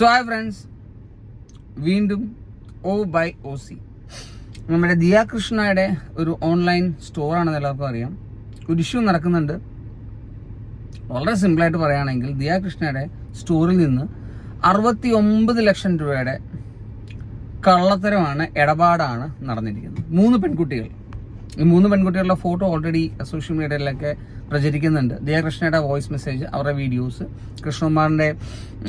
So hi friends വീണ്ടും ഓ by O C നമ്മുടെ ദിയ കൃഷ്ണയുടെ ഒരു ഓൺലൈൻ സ്റ്റോറാണെന്ന് എല്ലാവർക്കും അറിയാം. ഒരു ഇഷ്യൂ നടക്കുന്നുണ്ട്. വളരെ സിമ്പിളായിട്ട് പറയുകയാണെങ്കിൽ ദിയ കൃഷ്ണയുടെ സ്റ്റോറിൽ നിന്ന് അറുപത്തി ഒമ്പത് ലക്ഷം രൂപയുടെ കള്ളത്തരമാണ് ഇടപാടാണ് നടന്നിരിക്കുന്നത്. മൂന്ന് പെൺകുട്ടികൾ. ഈ മൂന്ന് പെൺകുട്ടികളുടെ ഫോട്ടോ ഓൾറെഡി സോഷ്യൽ മീഡിയയിലൊക്കെ പ്രചരിക്കുന്നുണ്ട്. ദിയകൃഷ്ണയുടെ വോയിസ് മെസ്സേജ് അവരുടെ വീഡിയോസ് കൃഷ്ണകുമാറിന്റെ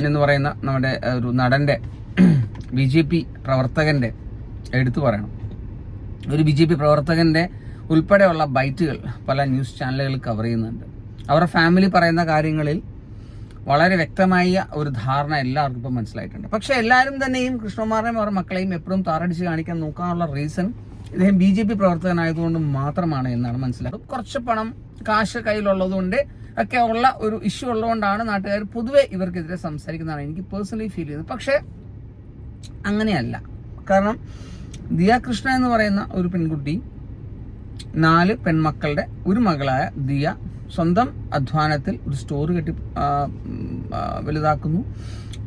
എന്ന് പറയുന്ന നമ്മുടെ ഒരു നടന്റെ ബി ജെ പി പ്രവർത്തകന്റെ എടുത്തു പറയണം. ഒരു ബി ജെ പി പ്രവർത്തകന്റെ ഉൾപ്പെടെയുള്ള ബൈറ്റുകൾ പല ന്യൂസ് ചാനലുകൾ കവർ ചെയ്യുന്നുണ്ട്. അവരുടെ ഫാമിലി പറയുന്ന കാര്യങ്ങളിൽ വളരെ വ്യക്തമായ ഒരു ധാരണ എല്ലാവർക്കും ഇപ്പം മനസ്സിലായിട്ടുണ്ട്. പക്ഷേ എല്ലാവരും തന്നെയും കൃഷ്ണകുമാറിനെയും അവരുടെ മക്കളെയും എപ്പോഴും താറടിച്ച് കാണിക്കാൻ നോക്കാനുള്ള റീസൺ ഇദ്ദേഹം ബി ജെ പി പ്രവർത്തകനായതുകൊണ്ട് മാത്രമാണ് എന്നാണ് മനസ്സിലാക്കുന്നത്. കുറച്ച് പണം കാശ് കയ്യിലുള്ളതുകൊണ്ട് ഒക്കെ ഉള്ള ഒരു ഇഷ്യൂ ഉള്ളതുകൊണ്ടാണ് നാട്ടുകാർ പൊതുവെ ഇവർക്കെതിരെ സംസാരിക്കുന്നതാണ് എനിക്ക് പേഴ്സണലി ഫീൽ ചെയ്യുന്നത്. പക്ഷേ അങ്ങനെയല്ല. കാരണം ദിയ കൃഷ്ണ എന്ന് പറയുന്ന ഒരു പെൺകുട്ടി നാല് പെൺമക്കളുടെ ഒരു മകളായ ദിയ സ്വന്തം അധ്വാനത്തിൽ ഒരു സ്റ്റോർ കെട്ടി വലുതാക്കുന്നു.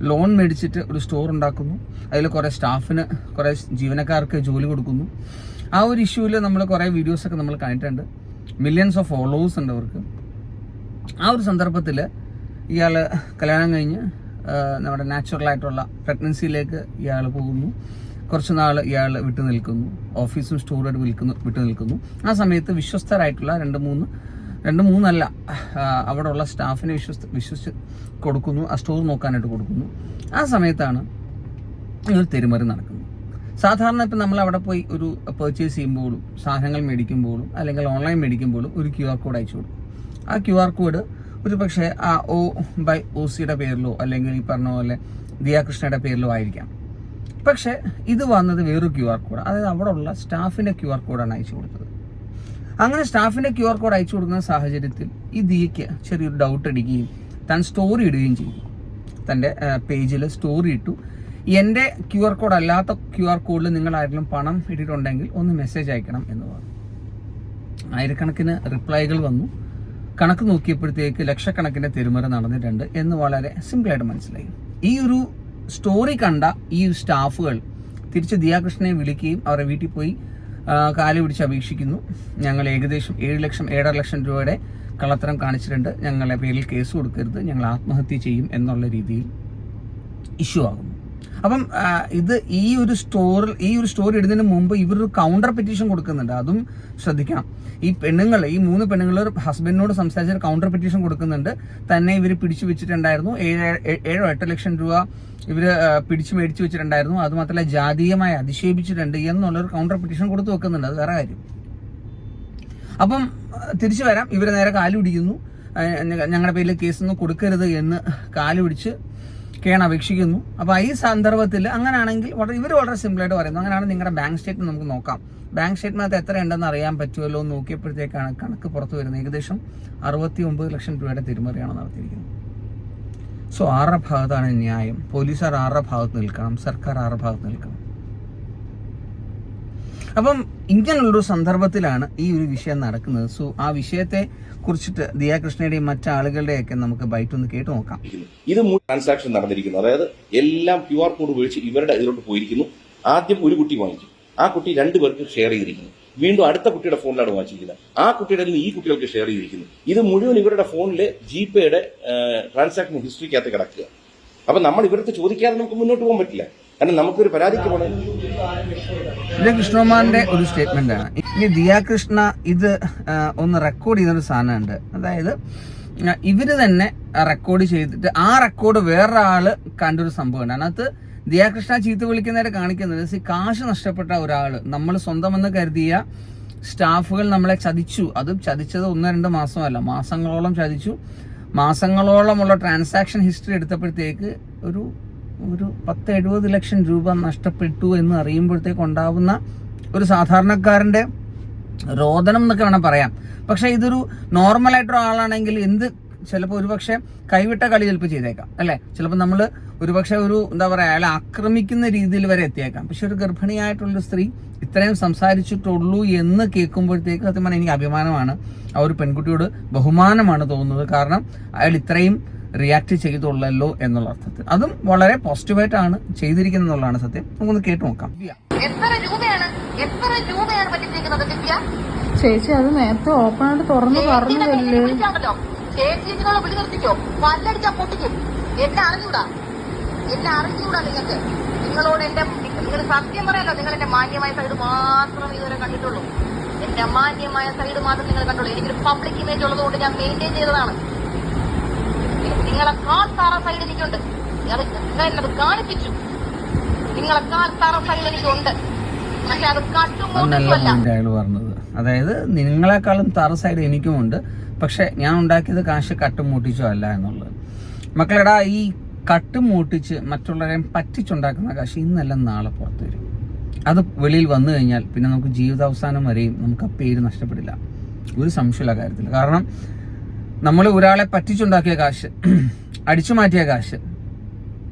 ലോൺ മേടിച്ചിട്ട് ഒരു സ്റ്റോർ ഉണ്ടാക്കുന്നു. അതിൽ കുറേ സ്റ്റാഫിന് കുറേ ജീവനക്കാർക്ക് ജോലി കൊടുക്കുന്നു. ആ ഒരു ഇഷ്യൂവിൽ നമ്മൾ കുറേ വീഡിയോസൊക്കെ നമ്മൾ കണ്ടിട്ടുണ്ട്. മില്യൺസ് ഓഫ് ഫോളോവേഴ്സ് ഉണ്ട് അവർക്ക്. ആ ഒരു സന്ദർഭത്തിൽ ഇയാൾ കല്യാണം കഴിഞ്ഞ് നമ്മുടെ നാച്ചുറൽ ആയിട്ടുള്ള പ്രഗ്നൻസിയിലേക്ക് ഇയാൾ പോകുന്നു. കുറച്ച് നാൾ ഇയാൾ വിട്ടു നിൽക്കുന്നു. ഓഫീസും സ്റ്റോറും വിൽക്കുന്നു വിട്ടു നിൽക്കുന്നു. ആ സമയത്ത് വിശ്വസ്തരായിട്ടുള്ള രണ്ട് മൂന്ന് രണ്ട് മൂന്നല്ല അവിടെ ഉള്ള സ്റ്റാഫിനെ വിശ്വസ് വിശ്വസിച്ച് കൊടുക്കുന്നു. ആ സ്റ്റോർ നോക്കാനായിട്ട് കൊടുക്കുന്നു. ആ സമയത്താണ് ഇങ്ങനെ തെരുമറി നടക്കുന്നത്. സാധാരണ ഇപ്പം നമ്മൾ അവിടെ പോയി ഒരു പർച്ചേസ് ചെയ്യുമ്പോഴും സാധനങ്ങൾ മേടിക്കുമ്പോഴും അല്ലെങ്കിൽ ഓൺലൈൻ മേടിക്കുമ്പോഴും ഒരു ക്യു ആർ കോഡ് അയച്ചു കൊടുക്കും. ആ ക്യു ആർ കോഡ് ഒരു പക്ഷേ ആ ഒ ബൈ ഒ സിയുടെ പേരിലോ അല്ലെങ്കിൽ ഈ പറഞ്ഞ പോലെ ദിയാകൃഷ്ണയുടെ പേരിലോ ആയിരിക്കാം. പക്ഷേ ഇത് വന്നത് വേറൊരു ക്യു ആർ കോഡ് അതായത് അവിടെ ഉള്ള സ്റ്റാഫിന്റെ ക്യു ആർ കോഡാണ് അയച്ചു കൊടുത്തത്. അങ്ങനെ സ്റ്റാഫിന്റെ ക്യു ആർ കോഡ് അയച്ചു കൊടുക്കുന്ന സാഹചര്യത്തിൽ ഈ ദിയയ്ക്ക് ചെറിയൊരു ഡൗട്ട് അടിക്കുകയും താൻ സ്റ്റോറി ഇടുകയും ചെയ്തു. തന്റെ പേജിൽ സ്റ്റോറി ഇട്ടു. എന്റെ ക്യു ആർ കോഡ് അല്ലാത്ത ക്യു ആർ കോഡിൽ നിങ്ങൾ ആരെങ്കിലും പണം ഇട്ടിട്ടുണ്ടെങ്കിൽ ഒന്ന് മെസ്സേജ് അയക്കണം എന്ന് പറഞ്ഞു. ആയിരക്കണക്കിന് റിപ്ലൈകൾ വന്നു. കണക്ക് നോക്കിയപ്പോഴത്തേക്ക് ലക്ഷക്കണക്കിന് തിരുമറ നടന്നിട്ടുണ്ട് എന്ന് വളരെ സിമ്പിളായിട്ട് മനസ്സിലായി. ഈ ഒരു സ്റ്റോറി കണ്ട ഈ സ്റ്റാഫുകൾ തിരിച്ച് ദിയാകൃഷ്ണനെ വിളിക്കുകയും അവരുടെ വീട്ടിൽ പോയി കാലു പിടിച്ച് അപേക്ഷിക്കുന്നു. ഞങ്ങൾ ഏകദേശം ഏഴ് ലക്ഷം ഏഴര ലക്ഷം രൂപയുടെ കള്ളത്തരം കാണിച്ചിട്ടുണ്ട്. ഞങ്ങളെ പേരിൽ കേസ് കൊടുക്കരുത്. ഞങ്ങൾ ആത്മഹത്യ ചെയ്യും എന്നുള്ള രീതിയിൽ ഇഷ്യൂ ആകുന്നു. അപ്പം ഇത് ഈ ഒരു സ്റ്റോറിൽ ഈ ഒരു സ്റ്റോറി ഇടുന്നതിന് മുമ്പ് ഇവരൊരു കൗണ്ടർ പെറ്റീഷൻ കൊടുക്കുന്നുണ്ട്. അതും ശ്രദ്ധിക്കണം. ഈ പെണ്ണുങ്ങൾ ഈ മൂന്ന് പെണ്ണുങ്ങൾ ഹസ്ബൻഡിനോട് സംസാരിച്ച കൗണ്ടർ പെറ്റീഷൻ കൊടുക്കുന്നുണ്ട്. തന്നെ ഇവർ പിടിച്ചു വെച്ചിട്ടുണ്ടായിരുന്നു. ഏഴ് എട്ടോ ലക്ഷം രൂപ ഇവർ പിടിച്ചു മേടിച്ചു വെച്ചിട്ടുണ്ടായിരുന്നു. അതുമാത്രമല്ല ജാതീയമായി അധിക്ഷേപിച്ചിട്ടുണ്ട് എന്നുള്ളൊരു കൗണ്ടർ പെറ്റീഷൻ കൊടുത്തു വെക്കുന്നുണ്ട്. അത് വേറെ കാര്യം. അപ്പം തിരിച്ചു വരാം. ഇവരെ നേരെ കാലുപിടിക്കുന്നു ഞങ്ങളുടെ പേരിൽ കേസൊന്നും കൊടുക്കരുത് എന്ന് കാൽ പിടിച്ച് കേൺ അപേക്ഷിക്കുന്നു. അപ്പോൾ ഈ സന്ദർഭത്തിൽ അങ്ങനെയാണെങ്കിൽ വളരെ ഇവർ വളരെ സിമ്പിളായിട്ട് പറയുന്നു. അങ്ങനെയാണ് നിങ്ങളുടെ ബാങ്ക് സ്റ്റേറ്റ്മെന്റ് നമുക്ക് നോക്കാം. ബാങ്ക് സ്റ്റേറ്റ്മെന്റ് എത്ര ഉണ്ടെന്ന് അറിയാൻ പറ്റുമല്ലോ എന്ന് നോക്കിയപ്പോഴത്തേക്കാണ് കണക്ക് പുറത്തു വരുന്നത്. ഏകദേശം അറുപത്തി ഒമ്പത് ലക്ഷം രൂപയുടെ തിരിമറിയാണ് നടത്തിയിരിക്കുന്നത്. സോ ആറ ഭാഗത്താണ് ന്യായം. പോലീസുകാർ ആറ ഭാഗത്ത് നിൽക്കണം. സർക്കാർ ആരുടെ ഭാഗത്ത് നിൽക്കണം. അപ്പം ഇങ്ങനെയുള്ളൊരു സന്ദർഭത്തിലാണ് ഈ ഒരു വിഷയം നടക്കുന്നത്. സോ ആ വിഷയത്തെ കുറിച്ചിട്ട് ദിയാകൃഷ്ണയുടെയും മറ്റാളുകളുടെയൊക്കെ നമുക്ക് ബൈറ്റ് ഒന്ന് കേട്ട് നോക്കാം. ഇത് ട്രാൻസാക്ഷൻ നടന്നിരിക്കുന്നു. അതായത് എല്ലാം ക്യു ആർ കോഡ് ഉപയോഗിച്ച് ഇവരുടെ ഇതിലോട്ട് പോയിരിക്കുന്നു. ആദ്യം ഒരു കുട്ടി വാങ്ങിക്കും ആ കുട്ടി രണ്ടു പേർക്ക് ഷെയർ ചെയ്തിരിക്കുന്നു. വീണ്ടും അടുത്ത കുട്ടിയുടെ ഫോണിലാണ് വാങ്ങിച്ചിരിക്കുന്നത്. ആ കുട്ടിയുടെ നിന്ന് ഈ കുട്ടികൾക്ക് ഷെയർ ചെയ്തിരിക്കുന്നു. ഇത് മുഴുവൻ ഇവരുടെ ഫോണിലെ ജി പേയുടെ ട്രാൻസാക്ഷൻ ഹിസ്റ്ററിക്കകത്ത് കിടക്കുക. അപ്പൊ നമ്മൾ ഇവരുടെ ചോദിക്കാതെ നമുക്ക് മുന്നോട്ട് പോകാൻ പറ്റില്ല. കാരണം നമുക്കൊരു പരാതിക്ക് പോകണം ഇത് കൃഷ്ണകുമാറിന്റെ ഒരു സ്റ്റേറ്റ്മെന്റ് ആണ്. ഇനി ദിയാകൃഷ്ണ ഇത് ഒന്ന് റെക്കോർഡ് ചെയ്യുന്ന ഒരു സാധനമുണ്ട്. അതായത് ഇവർ തന്നെ റെക്കോർഡ് ചെയ്തിട്ട് ആ റെക്കോർഡ് വേറൊരാൾ കണ്ടൊരു സംഭവമുണ്ട്. അതിനകത്ത് ദിയാകൃഷ്ണ ചീത്ത വിളിക്കുന്നവരെ കാണിക്കുന്നത് കാശ് നഷ്ടപ്പെട്ട ഒരാൾ നമ്മൾ സ്വന്തമെന്ന് കരുതിയ സ്റ്റാഫുകൾ നമ്മളെ ചതിച്ചു. അത് ചതിച്ചത് ഒന്നോ രണ്ടു മാസമല്ല മാസങ്ങളോളം ചതിച്ചു. മാസങ്ങളോളമുള്ള ട്രാൻസാക്ഷൻ ഹിസ്റ്ററി എടുത്തപ്പോഴത്തേക്ക് ഒരു ഒരു പത്ത് എഴുപത് ലക്ഷം രൂപ നഷ്ടപ്പെട്ടു എന്ന് അറിയുമ്പോഴത്തേക്ക് ഉണ്ടാവുന്ന ഒരു സാധാരണക്കാരന്റെ രോദനം എന്നൊക്കെ വേണം പറയാം. പക്ഷെ ഇതൊരു നോർമൽ ആയിട്ടൊരു ആളാണെങ്കിൽ എന്ത് ചിലപ്പോൾ ഒരുപക്ഷെ കൈവിട്ട കളി ചിലപ്പോൾ ചെയ്തേക്കാം അല്ലേ? ചിലപ്പോൾ നമ്മൾ ഒരുപക്ഷെ ഒരു എന്താ പറയുക അയാളെ ആക്രമിക്കുന്ന രീതിയിൽ വരെ എത്തിയേക്കാം. പക്ഷെ ഒരു ഗർഭിണിയായിട്ടുള്ള സ്ത്രീ ഇത്രയും സംസാരിച്ചിട്ടുള്ളൂ എന്ന് കേൾക്കുമ്പോഴത്തേക്ക് സത്യം പറഞ്ഞാൽ എനിക്ക് അഭിമാനമാണ്. ആ ഒരു പെൺകുട്ടിയോട് ബഹുമാനമാണ് തോന്നുന്നത്. കാരണം അയാൾ ഇത്രയും റിയാക്ട് ചെയ്തുള്ളല്ലോ എന്നുള്ള അർത്ഥത്തിൽ. അതും വളരെ പോസിറ്റീവായിട്ടാണ് ചെയ്തിരിക്കുന്നത് എന്നുള്ളതാണ് സത്യം. നമുക്കൊന്ന് കേട്ടു നോക്കാം. എത്ര രൂപയാണ് എത്ര രൂപയാണ് പറ്റിച്ചിരിക്കുന്നത് ചേച്ചി അത് നേരത്തെ ഓപ്പൺ ആയിട്ട് തുറന്നു പറഞ്ഞതല്ലേ? ചേച്ചി നിങ്ങളെ വിളി നിർത്തിക്കോ. പല്ലടിച്ചാ പൊട്ടിക്കും. എന്നെ അറിഞ്ഞൂടാ? എന്നെ അറിഞ്ഞൂടാ നിങ്ങൾക്ക്? നിങ്ങളോട് എന്റെ നിങ്ങൾ സത്യം പറയല്ലോ നിങ്ങൾ എന്റെ മാന്യമായ സൈഡ് മാത്രമേ ഇതുവരെ കണ്ടിട്ടുള്ളൂ. എന്റെ മാന്യമായ സൈഡ് മാത്രം നിങ്ങൾ കണ്ടുള്ളൂ എനിക്കൊരു പബ്ലിക് ഇമേജ് ഉള്ളതുകൊണ്ട് ഞാൻ മെയിന്റെയിൻ ചെയ്തതാണ്. നിങ്ങളെ കാൽ താറ സൈഡ് എനിക്കുണ്ട്. നിങ്ങൾ എന്നത് കാണിപ്പിച്ചു. നിങ്ങളെ കാൽ താറ സൈഡ് എനിക്കുണ്ട്. പക്ഷെ അത് പറഞ്ഞത്. അതായത് നിങ്ങളെക്കാളും തറ സൈഡ് എനിക്കുമുണ്ട്. പക്ഷെ ഞാൻ ഉണ്ടാക്കിയത് കാശ് കട്ടും മൂട്ടിച്ചോ അല്ല എന്നുള്ളത്. മക്കളെടാ ഈ കട്ടും മൂട്ടിച്ച് മറ്റുള്ളവരെ പറ്റിച്ചുണ്ടാക്കുന്ന കാശ് ഇന്നല്ല നാളെ പുറത്തു വരും. അത് വെളിയിൽ വന്നു കഴിഞ്ഞാൽ പിന്നെ നമുക്ക് ജീവിതാവസാനം വരെയും നമുക്ക് ആ പേര് നഷ്ടപ്പെടില്ല. ഒരു സംശയമില്ല കാര്യത്തിൽ. കാരണം നമ്മൾ ഒരാളെ പറ്റിച്ചുണ്ടാക്കിയ കാശ് അടിച്ചു മാറ്റിയ കാശ്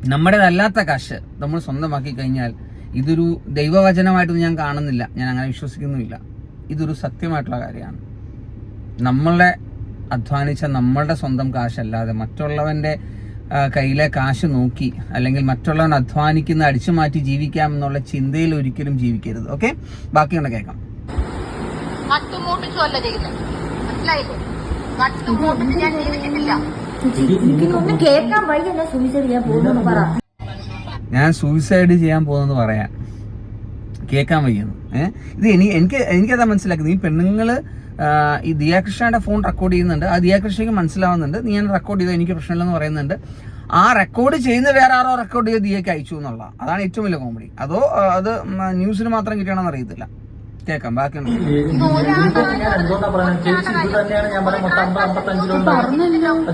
നമ്മുടേതല്ലാത്ത കാശ് നമ്മൾ സ്വന്തമാക്കി കഴിഞ്ഞാൽ ഇതൊരു ദൈവവചനമായിട്ടൊന്നും ഞാൻ കാണുന്നില്ല. ഞാൻ അങ്ങനെ വിശ്വസിക്കുന്നുമില്ല. ഇതൊരു സത്യമായിട്ടുള്ള കാര്യമാണ്. നമ്മളെ അധ്വാനിച്ച നമ്മളുടെ സ്വന്തം കാശല്ലാതെ മറ്റുള്ളവന്റെ ആ, കയ്യിലെ കാശ് നോക്കി അല്ലെങ്കിൽ മറ്റുള്ളവൻ അധ്വാനിക്കുന്ന അടിച്ചു മാറ്റി ജീവിക്കാം എന്നുള്ള ചിന്തയിൽ ഒരിക്കലും ജീവിക്കരുത്. ഓക്കെ? ബാക്കി കണ്ട കേൾക്കാം എനിക്കൊന്നും സുവിശേഷം ഞാൻ പോകുന്നു പറ ഞാൻ സൂയിസൈഡ് ചെയ്യാൻ പോകുന്നത് പറയാം. കേൾക്കാൻ വയ്യുന്നു ഏഹ് ഇത് ഇനി എനിക്ക് എനിക്കതാ മനസ്സിലാക്കുന്നത്. ഈ പെണ്ണുങ്ങൾ ഈ ദിയാകൃഷ്ണയുടെ ഫോൺ റെക്കോർഡ് ചെയ്യുന്നുണ്ട്. ആ ദിയാകൃഷ്ണയ്ക്ക് മനസ്സിലാവുന്നുണ്ട്. നീ ഞാൻ റെക്കോർഡ് ചെയ്തത് എനിക്ക് പ്രശ്നമില്ലെന്ന് പറയുന്നുണ്ട്. ആ റെക്കോർഡ് ചെയ്യുന്ന വേറെ ആരോ റെക്കോർഡ് ചെയ്ത് ദിയക്ക് അയച്ചു എന്നുള്ള അതാണ് ഏറ്റവും വലിയ കോമഡി അതോ അത് ന്യൂസിന് മാത്രം കിട്ടണമെന്ന് അറിയത്തില്ല. കേൾക്കാം ബാക്കി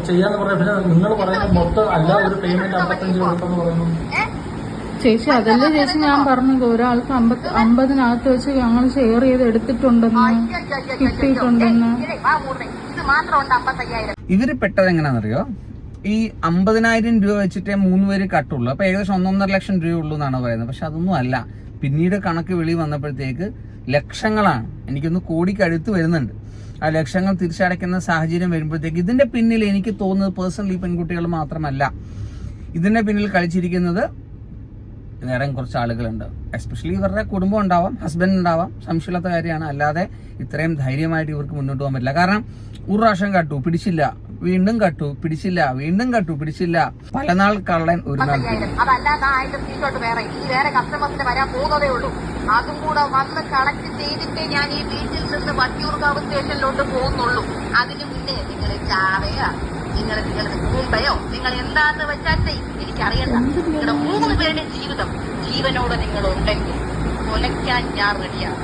ചെയ്യാന്ന് പറഞ്ഞ നിങ്ങൾ പറയുന്നത് മൊത്തം അല്ല ഒരു പേയ്മെന്റ് അമ്പത്തഞ്ച് പറയുന്നു. ചേച്ചി അതല്ലേ ചേച്ചി ഞാൻ പറഞ്ഞത്? ഒരാൾക്ക് അമ്പത് അമ്പതിനകത്ത് വെച്ച് ഞങ്ങൾ ഷെയർ ചെയ്ത് എടുത്തിട്ടുണ്ടെന്ന് കിട്ടിയിട്ടുണ്ടെന്ന്. ഇവർ പെട്ടത് എങ്ങനെയാണെന്നറിയോ ഈ അമ്പതിനായിരം രൂപ വെച്ചിട്ടേ മൂന്ന് പേര് കട്ടുള്ളൂ. അപ്പൊ ഏകദേശം ഒന്നൊന്നര ലക്ഷം രൂപ ഉള്ളൂ എന്നാണ് പറയുന്നത്. പക്ഷെ അതൊന്നും അല്ല. പിന്നീട് കണക്ക് വെളി വന്നപ്പോഴത്തേക്ക് ലക്ഷങ്ങളാണ്. എനിക്കൊന്ന് കോടിക്കഴുത്ത് വരുന്നുണ്ട്. ആ ലക്ഷങ്ങൾ തിരിച്ചടയ്ക്കുന്ന സാഹചര്യം വരുമ്പോഴത്തേക്ക് ഇതിന്റെ പിന്നിൽ എനിക്ക് തോന്നുന്നത് പേഴ്സണലി പെൺകുട്ടികൾ മാത്രമല്ല. ഇതിന്റെ പിന്നിൽ കളിച്ചിരിക്കുന്നത് വേറെ കുറച്ച് ആളുകളുണ്ട്. എസ്പെഷ്യലി ഇവരുടെ കുടുംബം ഉണ്ടാവാം ഹസ്ബൻഡ് ഉണ്ടാവാം സംശയമില്ലാത്ത കാര്യമാണ്. അല്ലാതെ ഇത്രയും ധൈര്യമായിട്ട് ഇവർക്ക് മുന്നോട്ട് പോകാൻ പറ്റില്ല. കാരണം ഒരു പ്രാവശ്യം കട്ടു പിടിച്ചില്ല. വീണ്ടും കട്ടു പിടിച്ചില്ല. വീണ്ടും കട്ടു പിടിച്ചില്ല. പല നാൾ കള്ളൻ ഒരു നാൾ പിടി. അമ്പത്തയ്യായിരം അതല്ലാതെ ആ അതിന്റെ വേറെ ഈ വേറെ കസ്റ്റമേഴ്സിന് വരാൻ പോകുന്നതേ ഉള്ളൂ. അതും കൂടെ വന്ന് കളക്ട് ചെയ്തിട്ടേ ഞാൻ ഈ വീട്ടിൽ നിന്ന് വട്ടിയൂർക്കാവ് സ്റ്റേഷനിലോട്ട് പോകുന്നുള്ളൂ. അതിന് മുന്നേ നിങ്ങൾ ചാവയോ? നിങ്ങൾ നിങ്ങളുടെ മുമ്പയോ നിങ്ങൾ എന്താന്ന് വെച്ചാൽ. എനിക്കറിയണ്ട. നിങ്ങളുടെ മൂന്ന് പേരുടെ ജീവിതം ജീവനോട് നിങ്ങൾ ഉണ്ടെങ്കിൽ കൊലയ്ക്കാൻ ഞാൻ റെഡിയാണ്.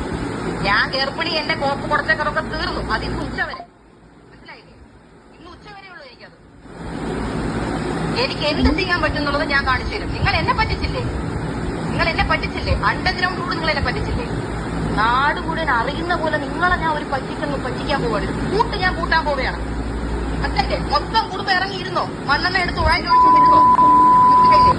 ഞാൻ ഗർഭിണി എന്റെ കോപ്പ് കുറച്ചൊക്കെ തീർന്നു. അതിന് ഉച്ചവരെ. എനിക്ക് എന്ത് ചെയ്യാൻ പറ്റുന്നുള്ളത് ഞാൻ കാണിച്ചു തരും. നിങ്ങൾ എന്നെ പറ്റിച്ചില്ലേ? നിങ്ങൾ എന്നെ പറ്റിച്ചില്ലേ? അണ്ടർഗ്രൗണ്ട് കൂടെ നിങ്ങൾ എന്നെ പറ്റിച്ചില്ലേ? നാട് മുഴുവൻ അറിയുന്ന പോലെ നിങ്ങളെ ഞാൻ ഒരു പറ്റിക്കുന്നു പറ്റിക്കാൻ പോവാണ്. കൂട്ട് ഞാൻ കൂട്ടാൻ പോവുകയാണ്. അത്തല്ലേ മൊത്തം കുടുംബം ഇറങ്ങിയിരുന്നോ? മണ്ണെണ്ണ എടുത്ത് ഉഴാൻ മനസ്സിലായില്ലേ?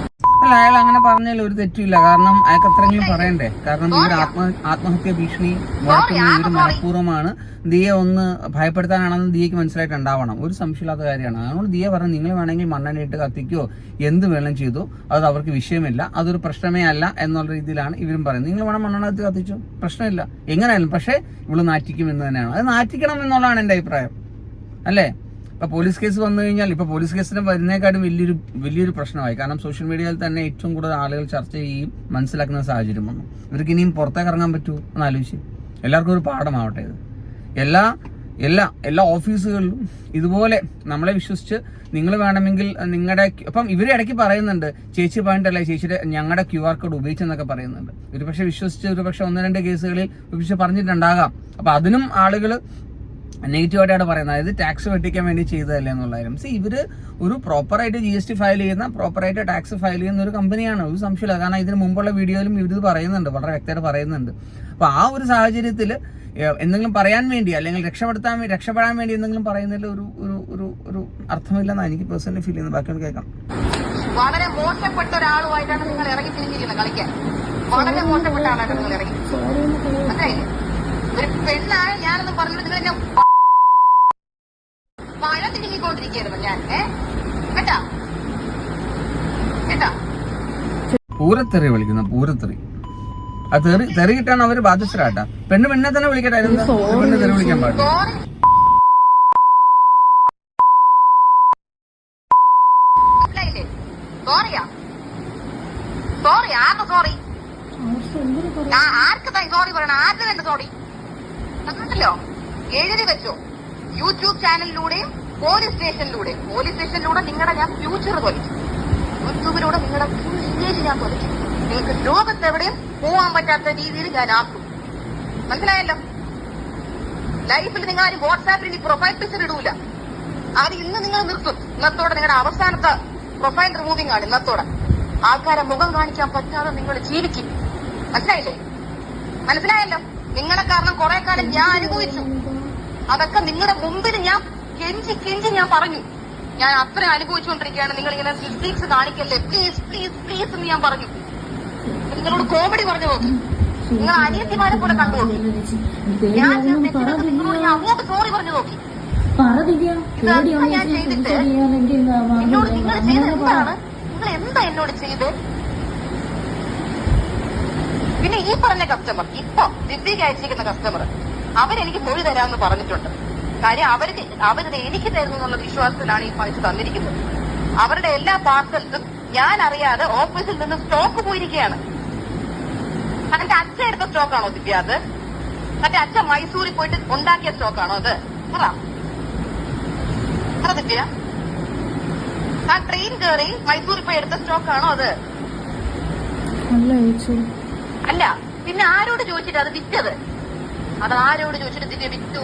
അല്ല അയാൾ അങ്ങനെ പറഞ്ഞതിൽ ഒരു തെറ്റില്ല കാരണം അയാൾക്ക് അത്രയെങ്കിലും പറയണ്ടേ. കാരണം ഇവർ ആത്മ ആത്മഹത്യ ഭീഷണി മുഴക്കുന്നത് ഇവർ മനഃപൂർവമാണ്. ദിയെ ഒന്ന് ഭയപ്പെടുത്താനാണെന്ന് ദിയക്ക് മനസ്സിലായിട്ടുണ്ടാവണം. ഒരു സംശയമില്ലാത്ത കാര്യമാണ്. അതുകൊണ്ട് ദിയെ പറഞ്ഞു നിങ്ങൾ വേണമെങ്കിൽ മണ്ണെണ്ണയിട്ട് കത്തിക്കോ. എന്ത് വേണം ചെയ്തു. അത് അവർക്ക് വിഷയമില്ല. അതൊരു പ്രശ്നമേ അല്ല എന്നുള്ള രീതിയിലാണ് ഇവരും പറയുന്നത്. നിങ്ങൾ വേണം മണ്ണെണ്ണ കത്തിച്ചു. പ്രശ്നമില്ല. എങ്ങനെയായാലും പക്ഷേ ഇവൾ നാറ്റിക്കും എന്ന് തന്നെയാണ്. അത് നാറ്റിക്കണം എന്നുള്ളതാണ് എന്റെ അഭിപ്രായം. അല്ലേ? ഇപ്പൊ പോലീസ് കേസ് വന്നു കഴിഞ്ഞാൽ ഇപ്പൊ പോലീസ് കേസിന് വരുന്നേക്കാളും വലിയൊരു വലിയൊരു പ്രശ്നമായി. കാരണം സോഷ്യൽ മീഡിയയിൽ തന്നെ ഏറ്റവും കൂടുതൽ ആളുകൾ ചർച്ച ചെയ്യുകയും മനസ്സിലാക്കുന്ന സാഹചര്യം വന്നു. ഇവർക്ക് ഇനിയും പുറത്തേക്ക് ഇറങ്ങാൻ പറ്റുമോ എന്ന് ആലോചിച്ച്. എല്ലാവർക്കും ഒരു പാഠമാവട്ടെ ഇത്. എല്ലാ എല്ലാ എല്ലാ ഓഫീസുകളിലും ഇതുപോലെ നമ്മളെ വിശ്വസിച്ച് നിങ്ങൾ വേണമെങ്കിൽ നിങ്ങളുടെ അപ്പം ഇവർ ഇടയ്ക്ക് പറയുന്നുണ്ട് ചേച്ചി പറഞ്ഞിട്ടല്ലേ ചേച്ചിയുടെ ഞങ്ങളുടെ ക്യു ആർ കോഡ് ഉപയോഗിച്ചെന്നൊക്കെ പറയുന്നുണ്ട്. ഒരുപക്ഷെ വിശ്വസിച്ച് ഒരുപക്ഷെ ഒന്ന് രണ്ട് കേസുകളിൽ ഉപയോഗിച്ച് പറഞ്ഞിട്ടുണ്ടാകാം. അപ്പൊ അതിനും ആളുകൾ നെഗറ്റീവായിട്ടാണ് പറയുന്നത്. അതായത് ടാക്സ് വെട്ടിക്കാൻ വേണ്ടി ചെയ്തതല്ലേ എന്നുള്ള കാര്യം. സി ഇവർ ഒരു പ്രോപ്പറായിട്ട് ജി എസ് ടി ഫയൽ ചെയ്യുന്ന പ്രോപ്പറായിട്ട് ടാക്സ് ഫയൽ ചെയ്യുന്ന ഒരു കമ്പനിയാണ് ഒരു സംശയമില്ല. കാരണം ഇതിന് മുമ്പുള്ള വീഡിയോയിലും ഇവരിത് പറയുന്നുണ്ട്. വളരെ വ്യക്തമായിട്ട് പറയുന്നുണ്ട്. അപ്പോൾ ആ ഒരു സാഹചര്യത്തിൽ എന്തെങ്കിലും പറയാൻ വേണ്ടി അല്ലെങ്കിൽ രക്ഷപ്പെടുത്താൻ രക്ഷപ്പെടാൻ വേണ്ടി എന്തെങ്കിലും പറയുന്നതിൽ ഒരു ഒരു ഒരു ഒരു അർത്ഥമില്ലെന്നാണ് എനിക്ക് പേഴ്സണലി ഫീൽ ചെയ്യുന്നത്. ബാക്കി കേൾക്കാം. വളരെ മോശപ്പെട്ട ഒരാളുമായിട്ടാണ് നിങ്ങൾ ഇറങ്ങി തിരിഞ്ഞിരിക്കുന്നത് കളിക്കാൻ. വളരെ മോശപ്പെട്ട ആളാണ് നിങ്ങൾ ഇറങ്ങി. മനസ്സിലായില്ലേ? ഒരു പെണ്ണാണ് ഞാനെന്ന് പറഞ്ഞത് നിങ്ങൾ എന്നെ പറഞ്ഞുകൊണ്ടിരിക്കുകയാണ് പിള്ളേരുടെ കേട്ടോ? കേട്ടോ? പൂരത്തെറി വിളിക്കുന്ന പൂരത്തെറി. ആ തെറി തെറി തെറിയിട്ടാണ് അവർ ബാധിച്ചരാട്ടാ പെണ്ണ് പെണ്ണെ തന്നെ വിളിക്കട്ടെ പെണ്ണ് തെറി വിളിക്കാൻ പാടില്ല. സോറിയാ സോറി ആർക്ക് സോറി ആർക്ക് താൻ സോറി പറയണം. ആർക്ക് തന്നെ സോറി കണ്ടല്ലോ വെച്ചോ. യൂട്യൂബ് ചാനലിലൂടെയും പോലീസ് സ്റ്റേഷനിലൂടെ പോലീസ് സ്റ്റേഷനിലൂടെ നിങ്ങളുടെ ഞാൻ ഫ്യൂച്ചർ തൊലിച്ചു യൂട്യൂബിലൂടെ നിങ്ങളുടെ ഫുൾ ഇമേജ് ഞാൻ തൊലിച്ചു നിങ്ങൾക്ക് ലോകത്തെവിടെയും പോവാൻ പറ്റാത്ത രീതിയിൽ ഞാൻ ആക്കും. മനസ്സിലായല്ലോ? ലൈഫിൽ നിങ്ങൾ ആരും വാട്സാപ്പിൽ ഇനി പ്രൊഫൈൽ പിക്ചർ ഇടൂല. അത് ഇന്ന് നിങ്ങൾ നിർത്തും. ഇന്നത്തോടെ നിങ്ങളുടെ അവസാനത്തെ പ്രൊഫൈൽ റിമൂവിംഗ് ആണ് ഇന്നത്തോടെ. ആൾക്കാരെ മുഖം കാണിക്കാൻ പറ്റാതെ നിങ്ങൾ ജീവിക്കും. മനസ്സിലായില്ലേ? മനസ്സിലായല്ലോ? നിങ്ങളെ കാരണം കുറെ കാലം ഞാൻ അനുഭവിച്ചു. അതൊക്കെ നിങ്ങളുടെ മുമ്പിൽ ഞാൻ കെഞ്ചി കെഞ്ചി ഞാൻ പറഞ്ഞു. ഞാൻ അത്ര അനുഭവിച്ചുകൊണ്ടിരിക്കുകയാണ്. നിങ്ങൾ ഇങ്ങനെ ഫിസിക്സ് കാണിക്കല്ലേ? പ്ലീസ് പ്ലീസ് പ്ലീസ് എന്ന് ഞാൻ പറഞ്ഞു. നിങ്ങളോട് കോമഡി പറഞ്ഞു നോക്കി നിങ്ങൾ അനിയത്തിമാരെ പോലെ കണ്ടു നോക്കി ഞാൻ നിങ്ങളോട് ഞാൻ അങ്ങോട്ട് സോറി പറഞ്ഞു നോക്കി. ഞാൻ ചെയ്തിട്ട്? എന്നോട് നിങ്ങൾ ചെയ്ത് എന്താണ്? നിങ്ങൾ എന്താ എന്നോട് ചെയ്ത്? പിന്നെ ഈ പറഞ്ഞ കസ്റ്റമർ ഇപ്പൊ ദിവ്യക്ക് അയച്ചിരിക്കുന്ന കസ്റ്റമർ അവരെനിക്ക് മൊഴി തരാമെന്ന് പറഞ്ഞിട്ടുണ്ട്. കാര്യം അവർക്ക് അവർ എനിക്ക് തരുന്നു എന്നുള്ള വിശ്വാസത്തിലാണ് ഈ പൈസ തന്നിരിക്കുന്നത്. അവരുടെ എല്ലാ പാർസൽസും ഞാൻ അറിയാതെ ഓഫീസിൽ നിന്ന് സ്റ്റോക്ക് പോയിരിക്കുകയാണ്. അതിന്റെ അച്ഛൻ എടുത്ത സ്റ്റോക്കാണോ ദിവ്യ അത്? മറ്റേ അച്ഛൻ മൈസൂരിൽ പോയിട്ട് ഉണ്ടാക്കിയ സ്റ്റോക്കാണോ അത്? പറ. ദിവ്യ. ആ ട്രെയിൻ കയറി മൈസൂരിൽ പോയി എടുത്ത സ്റ്റോക്കാണോ അത്? അല്ല അല്ല പിന്നെ ആരോട് ചോദിച്ചിട്ട് അത് വിറ്റത്? അത് ആരോട് ചോദിച്ചിട്ട് ദിവ്യ വിറ്റു?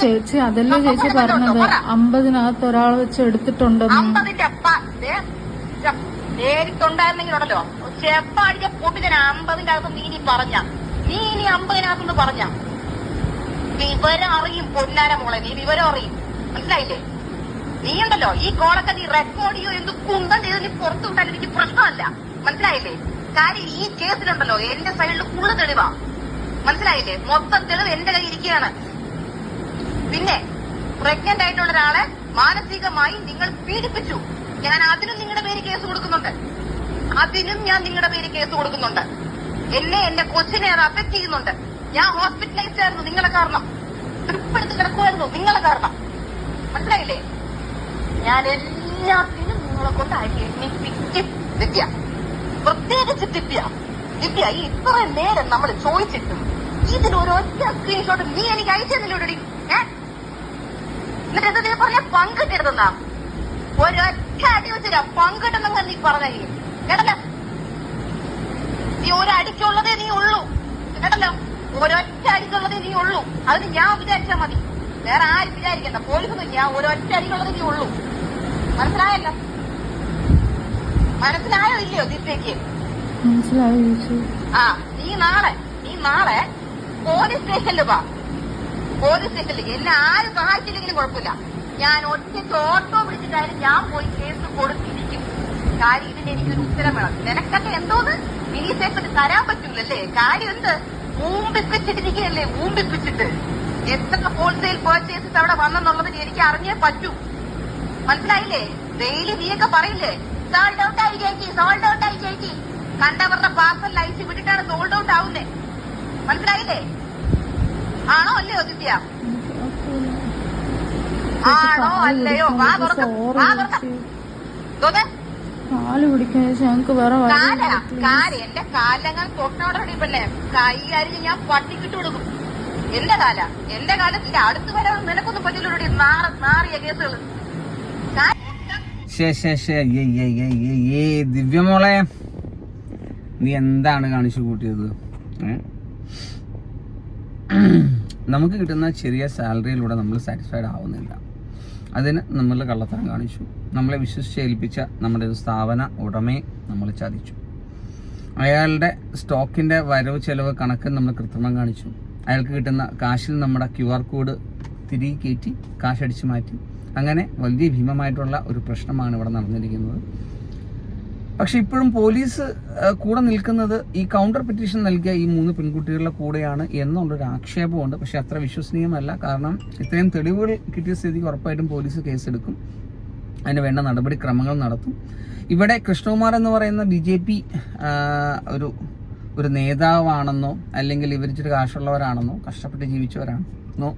ചേച്ചി അതല്ലേ ചേച്ചി പറഞ്ഞത്? അമ്പതിനകത്ത് ഒരാൾ വെച്ച് എടുത്തിട്ടുണ്ടെന്ന് അമ്പതിന്റെ അപ്പ ദേ, ച- നേരിട്ടുണ്ടായിരുന്നെങ്കിലുണ്ടല്ലോ. ചെപ്പാടിച്ച പൊട്ടിതന അമ്പതിന്റെ അകത്ത് നീ ഇനി പറഞ്ഞ. നീ ഇനി അമ്പതിനകത്തുനിന്ന് പറഞ്ഞ. വിവരം അറിയും പൊന്നാര മോളെ നീ വിവരം അറിയും. മനസ്സിലായില്ലേ? നീ ഉണ്ടല്ലോ ഈ കോളൊക്കെ നീ റെക്കോർഡ് ചെയ്യോ എന്ത് കുന്തം ചെയ്ത് നീ പുറത്തു എനിക്ക് പ്രശ്നമല്ല. മനസ്സിലായില്ലേ? കാര്യം ഈ കേസിലുണ്ടല്ലോ എന്റെ സൈഡിൽ ഫുള്ള് തെളിവാ. മനസ്സിലായില്ലേ? മൊത്തം തെളിവ് എന്റെ കയ്യിൽ ഇരിക്കുകയാണ്. പിന്നെ പ്രഗ്നന്റ് ആയിട്ടുള്ള ഒരാളെ മാനസികമായി നിങ്ങൾ പീഡിപ്പിച്ചു. ഞാൻ അതിനും നിങ്ങളുടെ പേര് കേസ് കൊടുക്കുന്നുണ്ട്. അതിനും ഞാൻ നിങ്ങളുടെ പേര് കേസ് കൊടുക്കുന്നുണ്ട്. എന്നെ എന്റെ കൊച്ചിനെ അത് അഫക്ട് ചെയ്യുന്നുണ്ട്. ഞാൻ ഹോസ്പിറ്റലൈസ്ഡ് ആയിരുന്നു നിങ്ങളെ കാരണം. ട്രിപ്പ് കിടക്കുമായിരുന്നു നിങ്ങളെ കാരണം. മനസ്സിലായില്ലേ? ഞാൻ എല്ലാത്തിനും നിങ്ങളെ കൊണ്ട് എണ്ണിപ്പിക്കും ദിവ്യ. പ്രത്യേകിച്ച് ദിവ്യ. ദിവ്യ ഈ ഇത്ര നേരം നമ്മൾ ചോദിച്ചിട്ടും ഇതിനൊരൊറ്റ സ്ക്രീൻഷോട്ട് നീ എനിക്ക് ഏ എന്നിട്ട് നീ പറഞ്ഞ പങ്കിട്ടെടുത്തുന്നാ ഒരൊറ്റ അടി വെച്ചില്ല പങ്കിട്ടെന്നങ്ങ് നീ പറഞ്ഞു. കേട്ടല്ലോ? നീ ഒരടിക്കുള്ളതേ നീ ഉള്ളൂ. കേട്ടല്ലോ? ഒരൊറ്റ അടിക്കുള്ളതേ നീ ഉള്ളൂ. അതിന് ഞാൻ വിചാരിച്ചാ മതി. വേറെ ആരും വിചാരിക്കണ്ട. പോലീസൊന്നും ഞാൻ ഒരൊറ്റ അടിക്കുള്ളതേ നീ ഉള്ളൂ. മനസ്സിലായല്ലോ? മനസ്സിലായോ ഇല്ലയോ ദിവ്യക്ക് മനസ്സിലായി ആ നീ നാളെ നീ നാളെ പോലീസ് സ്റ്റേഷനിൽ വാ. പോലീസ് എന്നെ ആരും സഹായിച്ചില്ലെങ്കിലും കുഴപ്പമില്ല. ഞാൻ ഒറ്റയ്ക്ക് ഓട്ടോ വിളിച്ചിട്ടായാലും ഞാൻ പോയി കേസ് കൊടുത്തിരിക്കും കാര്യം ഇതിന് എനിക്കൊരു ഉത്തരം വേണം. നിനക്കൊക്കെ എന്തോന്ന്? മിനി സ്റ്റേഷനിൽ തരാൻ പറ്റൂലല്ലേ? കാര്യം എന്ത്? ഊമ്പിപ്പിച്ചിട്ടിരിക്കുകയല്ലേ ഊമ്പിപ്പിച്ചിട്ട് എത്ര ഹോൾസെയിൽ പർച്ചേസസ് അവിടെ വന്നെന്നുള്ളതിന് എനിക്ക് അറിഞ്ഞേ പറ്റൂ. മനസ്സിലായില്ലേ? ഡെയിലി നീയൊക്കെ പറയില്ലേ? സോൾഡ് ഔട്ട് ആയി ചേച്ചി സോൾഡ് ഔട്ട് ആയി ചേച്ചി. കണ്ടവരുടെ പാർസൽ ലൈറ്റ് വിട്ടിട്ടാണ് സോൾഡ് ഔട്ട് ആവുന്നേ. മനസ്സിലായില്ലേ? ആണോ അല്ലയോ ദിവ്യ? ആണോ അല്ലയോ? വാ തുറക്ക വാ തുറക്ക. തോന്നെ കാൽ പിടിക്കാൻ ചേച്ചി ഞങ്ങക്ക് വേറെ കാല കാൽ. എന്റെ കാലങ്ങൾ തൊട്ടോടെ പെണ്ണെ കൈ അരിഞ്ഞ് ഞാൻ പട്ടിക്കിട്ട് കൊടുക്കും. എന്റെ കാല. എന്റെ കാലത്തിന്റെ അടുത്ത് വരെ നിനക്കൊന്നും പറ്റില്ലൂടി നാറിയ കേസുകൾ ദിവ്യമോളെ നീ എന്താണ് കാണിച്ചു കൂട്ടിയത്? ഏ? നമുക്ക് കിട്ടുന്ന ചെറിയ സാലറിയിലൂടെ നമ്മൾ സാറ്റിസ്ഫൈഡ് ആവുന്നില്ല. അതിന് നമ്മൾ കള്ളത്തരം കാണിച്ചു. നമ്മളെ വിശ്വസിച്ച് ഏൽപ്പിച്ച നമ്മുടെ ഒരു സ്ഥാപന ഉടമയെ നമ്മൾ ചതിച്ചു. അയാളുടെ സ്റ്റോക്കിന്റെ വരവ് ചെലവ് കണക്ക് നമ്മൾ കൃത്രിമം കാണിച്ചു. അയാൾക്ക് കിട്ടുന്ന കാശിൽ നമ്മുടെ ക്യു ആർ കോഡ് തിരികെ കയറ്റി കാശടിച്ച് മാറ്റി. അങ്ങനെ വലിയ ഭീമമായിട്ടുള്ള ഒരു പ്രശ്നമാണ് ഇവിടെ നടന്നിരിക്കുന്നത്. പക്ഷെ ഇപ്പോഴും പോലീസ് കൂടെ നിൽക്കുന്നത് ഈ കൗണ്ടർ പെറ്റീഷൻ നൽകിയ ഈ മൂന്ന് പെൺകുട്ടികളുടെ കൂടെയാണ് എന്നുള്ളൊരു ആക്ഷേപമുണ്ട്. പക്ഷെ അത്ര വിശ്വസനീയമല്ല. കാരണം ഇത്രയും തെളിവുകൾ കിട്ടിയ സ്ഥിതിക്ക് ഉറപ്പായിട്ടും പോലീസ് കേസെടുക്കും. അതിന് വേണ്ട നടപടിക്രമങ്ങൾ നടത്തും. ഇവിടെ കൃഷ്ണകുമാർ എന്ന് പറയുന്ന ബി ജെ പി ഒരു ഒരു നേതാവാണെന്നോ അല്ലെങ്കിൽ ഇവർ കാശുള്ളവരാണെന്നോ കഷ്ടപ്പെട്ട് ജീവിച്ചവരാണെന്നോ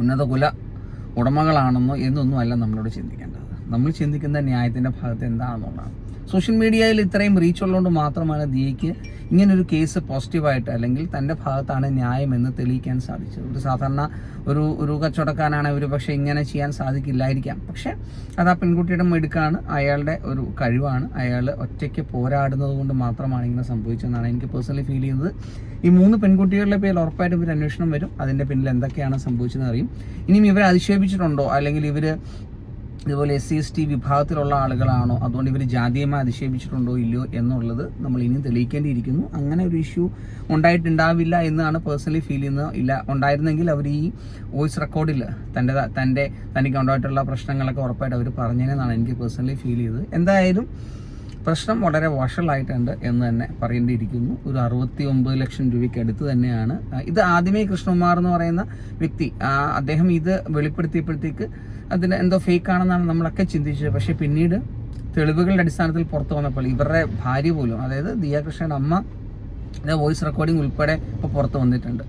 ഉന്നത കുല ഉടമകളാണെന്നോ എന്നൊന്നും അല്ല നമ്മളോട് ചിന്തിക്കേണ്ടത്. നമ്മൾ ചിന്തിക്കുന്ന ന്യായത്തിന്റെ ഭാഗത്ത് എന്താണെന്നുള്ളതാണ്. സോഷ്യൽ മീഡിയയിൽ ഇത്രയും റീച്ച് ഉള്ളതുകൊണ്ട് മാത്രമാണ് ദിയയ്ക്ക് ഇങ്ങനൊരു കേസ് പോസിറ്റീവായിട്ട് അല്ലെങ്കിൽ തന്റെ ഭാഗത്താണ് ന്യായം എന്ന് തെളിയിക്കാൻ സാധിച്ചത്. ഒരു സാധാരണ ഒരു ഒരു കച്ചവടക്കാരാണ് ഒരു പക്ഷേ ഇങ്ങനെ ചെയ്യാൻ സാധിക്കില്ലായിരിക്കാം. പക്ഷേ അത് ആ പെൺകുട്ടിയുടെ മെടുക്കാണ് അയാളുടെ ഒരു കഴിവാണ്. അയാൾ ഒറ്റയ്ക്ക് പോരാടുന്നത് കൊണ്ട് മാത്രമാണ് ഇങ്ങനെ സംഭവിച്ചതെന്നാണ് എനിക്ക് പേഴ്സണലി ഫീൽ ചെയ്യുന്നത്. ഈ മൂന്ന് പെൺകുട്ടികളുടെ പേരിൽ ഉറപ്പായിട്ടും ഒരു അന്വേഷണം വരും. അതിന്റെ പിന്നിൽ എന്തൊക്കെയാണ് സംഭവിച്ചതെന്ന് അറിയും. ഇനിയും ഇവരെ അധിക്ഷേപിച്ചിട്ടുണ്ടോ? അല്ലെങ്കിൽ ഇവർ ഇതുപോലെ എസ് സി എസ് ടി വിഭാഗത്തിലുള്ള ആളുകളാണോ? അതുകൊണ്ട് ഇവർ ജാതീയമായി അധിക്ഷേപിച്ചിട്ടുണ്ടോ ഇല്ലയോ എന്നുള്ളത് നമ്മൾ ഇനിയും തെളിയിക്കേണ്ടിയിരിക്കുന്നു. അങ്ങനെ ഒരു ഇഷ്യൂ ഉണ്ടായിട്ടുണ്ടാവില്ല എന്നാണ് പേഴ്സണലി ഫീൽ ചെയ്യുന്നത് ഇല്ല. ഉണ്ടായിരുന്നെങ്കിൽ അവർ ഈ വോയിസ് റെക്കോർഡിൽ തന്റെ തന്റെ തനിക്ക് ഉണ്ടായിട്ടുള്ള പ്രശ്നങ്ങളൊക്കെ ഉറപ്പായിട്ട് അവർ പറഞ്ഞതിനെന്നാണ് എനിക്ക് പേഴ്സണലി ഫീൽ ചെയ്തത്. എന്തായാലും പ്രശ്നം വളരെ വഷളായിട്ടുണ്ട് എന്ന് തന്നെ പറയേണ്ടിയിരിക്കുന്നു. ഒരു അറുപത്തി ഒമ്പത് ലക്ഷം രൂപയ്ക്ക് അടുത്ത് തന്നെയാണ്. ഇത് ആദ്യമേ കൃഷ്ണകുമാർ എന്ന് പറയുന്ന വ്യക്തി അദ്ദേഹം ഇത് വെളിപ്പെടുത്തിയപ്പോഴത്തേക്ക് അതിന് എന്തോ ഫേക്ക് ആണെന്നാണ് നമ്മളൊക്കെ ചിന്തിച്ചത്. പക്ഷെ പിന്നീട് തെളിവുകളുടെ അടിസ്ഥാനത്തിൽ പുറത്തു വന്നപ്പോൾ ഇവരുടെ ഭാര്യ പോലും അതായത് ദിയാകൃഷ്ണയുടെ അമ്മ വോയിസ് റെക്കോർഡിംഗ് ഉൾപ്പെടെ ഇപ്പോൾ പുറത്ത് വന്നിട്ടുണ്ട്.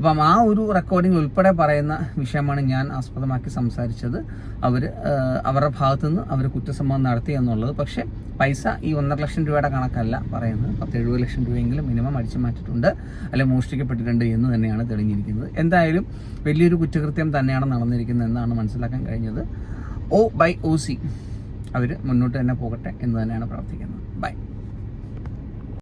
അപ്പം ആ ഒരു റെക്കോർഡിംഗ് ഉൾപ്പെടെ പറയുന്ന വിഷയമാണ് ഞാൻ ആസ്പദമാക്കി സംസാരിച്ചത്. അവർ അവരുടെ ഭാഗത്തു നിന്ന് അവർ കുറ്റസമ്മതം നടത്തി എന്നുള്ളത്. പക്ഷേ പൈസ ഈ ഒന്നര ലക്ഷം രൂപയുടെ കണക്കല്ല പറയുന്നത്. പത്ത് എഴുപത് ലക്ഷം രൂപയെങ്കിലും മിനിമം അടിച്ചു മാറ്റിയിട്ടുണ്ട്. അല്ലെങ്കിൽ മോഷ്ടിക്കപ്പെട്ടിട്ടുണ്ട് എന്ന് തന്നെയാണ് തെളിഞ്ഞിരിക്കുന്നത്. എന്തായാലും വലിയൊരു കുറ്റകൃത്യം തന്നെയാണ് നടന്നിരിക്കുന്നത് എന്നാണ് മനസ്സിലാക്കാൻ കഴിഞ്ഞത്. O by O C. അവർ മുന്നോട്ട് തന്നെ പോകട്ടെ എന്ന് തന്നെയാണ് പ്രാർത്ഥിക്കുന്നത്. ബൈ.